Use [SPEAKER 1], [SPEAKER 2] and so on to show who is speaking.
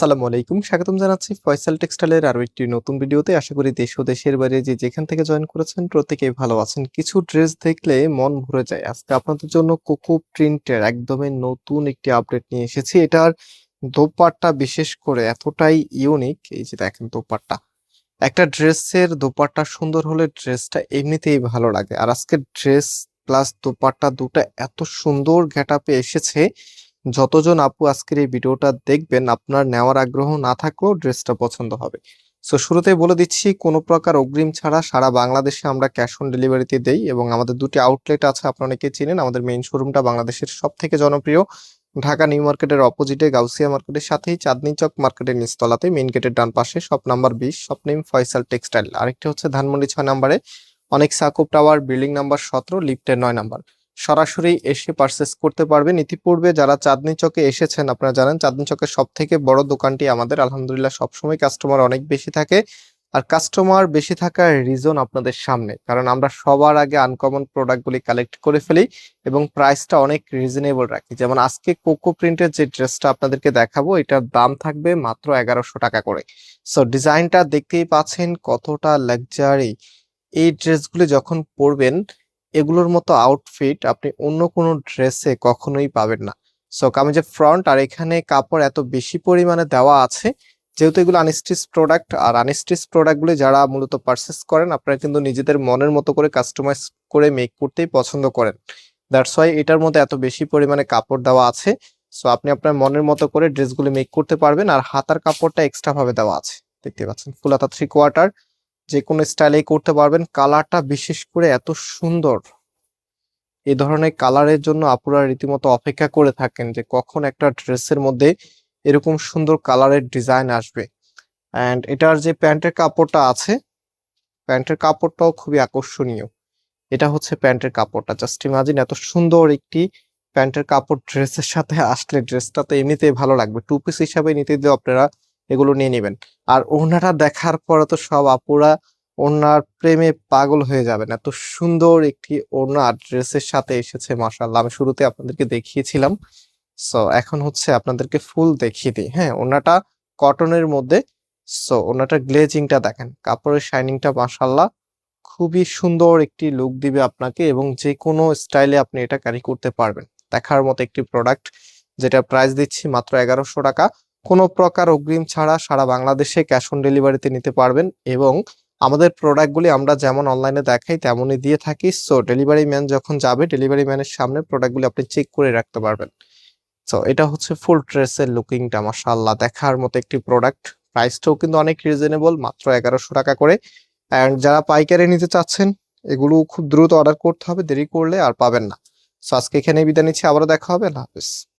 [SPEAKER 1] আসসালামু আলাইকুম। স্বাগতম জানাচ্ছি ফয়সাল টেক্সটাইলের আরও একটি নতুন ভিডিওতে। আশা করি দেশ ও দেশের বাইরে যে যেখান থেকে জয়েন করেছেন প্রত্যেকেই ভালো আছেন। কিছু ড্রেস দেখলে মন ভরে যায়। আজকে আপনাদের জন্য কোকো প্রিন্টের একদমই নতুন একটি আপডেট নিয়ে এসেছি। এটার দোপাট্টা বিশেষ করে এতটাই ইউনিক এই যে দেখেন দোপাট্টা। একটা ড্রেসের দোপাট্টা সুন্দর হলে ড্রেসটা এমনিতেই ভালো লাগে। আর আজকে ড্রেস প্লাস দোপাট্টা দুটো এত সুন্দর গেটআপে এসেছে। যতজন আপু আজকের এই ভিডিওটা দেখবেন, আপনার নেওয়ার আগ্রহ না থাকলেও ড্রেসটা পছন্দ হবে। সো শুরুতেই বলে দিচ্ছি, কোনো প্রকার অগ্রিম ছাড়া সারা বাংলাদেশে আমরা ক্যাশ অন ডেলিভারিতে দেই এবং আমাদের দুটি আউটলেট আছে, আপনারা অনেকে চিনেন, আমাদের মেইন শোরুমটা বাংলাদেশের সব থেকে জনপ্রিয়। ঢাকা নিউ মার্কেটের অপোজিটে গাউসিয়া মার্কেটের সাথেই চাঁদনি চক মার্কেটের নিচতলাতে মেইন গেটের ডান পাশে শপ নাম্বার বিশ শপ নেম ফয়সাল টেক্সটাইল আরেকটি হচ্ছে ধানমন্ডি ছয় নাম্বারে অনেক সাকুব টাওয়ার বিল্ডিং নাম্বার সতেরো লিফটের নয় নাম্বার সরাসরি এসে পারচেস করতে পারবেন। ইতিপূর্বে যারা চাঁদনি চকে এসেছেন, আপনারা জানেন চাঁদনি চকের সব থেকে বড় দোকানটি আমাদের। আলহামদুলিল্লাহ, সবসময় কাস্টমার অনেক বেশি থাকে। আর কাস্টমার বেশি থাকার রিজন আপনাদের সামনে। কারণ আমরা সবার আগে আনকমন প্রোডাক্টগুলি কালেক্ট করে ফেলি এবং প্রাইসটা অনেক রিজনেবল রাখি। যেমন আজকে কোকো প্রিন্টের যে ড্রেসটা আপনাদেরকে দেখাবো, এটার দাম থাকবে মাত্র এগারোশো টাকা করে। সো ডিজাইনটা দেখতেই পাচ্ছেন কতটা লাক্সারি এই ড্রেসগুলি যখন পরবেন এগুলোর মতো আউটফিট আপনি অন্য কোনো ড্রেসে কখনোই পাবেন না। সো কামিজের ফ্রন্ট আর এখানে কাপড় এত বেশি পরিমাণে দেওয়া আছে, যেহেতু এগুলো আনস্টিচ প্রোডাক্ট আর আনস্টিচ প্রোডাক্টগুলি যারা মূলত পারচেস করেন, আপনারা কিন্তু নিজেদের মনের মতো করে কাস্টমাইজ করে মেক করতেই পছন্দ করেন। দ্যাটস ওয়াই এটার মধ্যে এত বেশি পরিমাণে কাপড় দেওয়া আছে। সো আপনি আপনার মনের মতো করে ড্রেসগুলি মেক করতে পারবেন, আর হাতার কাপড়টা এক্সট্রা ভাবে দেওয়া আছে। দেখতে পাচ্ছেন ফুল হাতা থ্রি কোয়ার্টার যে কোনো স্টাইলেই করতে পারবেন। কালারটা বিশেষ করে এত সুন্দর। এই ধরনের কালারের জন্য আপুরা রীতিমতো অপেক্ষা করে থাকেন যে কখন একটা ড্রেসের মধ্যে এরকম সুন্দর কালারের ডিজাইন আসবে। অ্যান্ড এটার যে প্যান্টের কাপড়টা আছে, প্যান্টের কাপড়টাও খুবই আকর্ষণীয়। এটা হচ্ছে প্যান্টের কাপড়টা। জাস্ট ইমাজিন এত সুন্দর একটি প্যান্টের কাপড় ড্রেসের সাথে আসলে ড্রেসটা তো এমনিতেই ভালো লাগবে। টু পিস হিসাবে নিতে দিলে আপনারা এগুলো নিয়ে নেবেন। আর ওড়নাটা দেখার পরে তো সব আপুরা ওড়নার প্রেমে পাগল হয়ে যাবেন। এত সুন্দর একটি ওড়না ড্রেসের সাথে এসেছে, মাশাআল্লাহ। আমি শুরুতে আপনাদেরকে দেখিয়েছিলাম। সো, এখন হচ্ছে আপনাদেরকে ফুল দেখিয়ে দিই। হ্যাঁ ওড়নাটা কটনের মধ্যে। সো ওড়নাটার গ্লেজিংটা দেখেন। কাপড়ের শাইনিংটা মাশাআল্লাহ খুবই সুন্দর একটি লুক দিবে আপনাকে এবং যে কোনো স্টাইলে আপনি এটা ক্যারি করতে পারবেন। দেখার মতো একটি প্রোডাক্ট, যেটা প্রাইস দিচ্ছি মাত্র এগারোশো টাকা। কোনো প্রকার অগ্রিম ছাড়া সারা বাংলাদেশে ক্যাশ অন ডেলিভারিতে নিতে পারবেন এবং আমাদের প্রোডাক্টগুলি আমরা যেমন অনলাইনে দেখাই, তেমনই দিয়ে থাকি। সো ডেলিভারি ম্যান যখন যাবে ডেলিভারি ম্যানের সামনে প্রোডাক্টগুলি আপনি চেক করে রাখতে পারবেন। সো এটা হচ্ছে ফুল ড্রেসের লুকিংটা মাশাআল্লাহ। দেখার মতো একটি প্রোডাক্ট প্রাইসটাও কিন্তু অনেক রিজনেবল মাত্র এগারোশো টাকা করে। অ্যান্ড যারা পাইকারি নিতে চাচ্ছেন এগুলো খুব দ্রুত অর্ডার করতে হবে, দেরি করলে আর পাবেন না। সো আজকে এখানে বিদায় নিচ্ছি, আবারও দেখা হবে। আল্লাহ হাফিজ।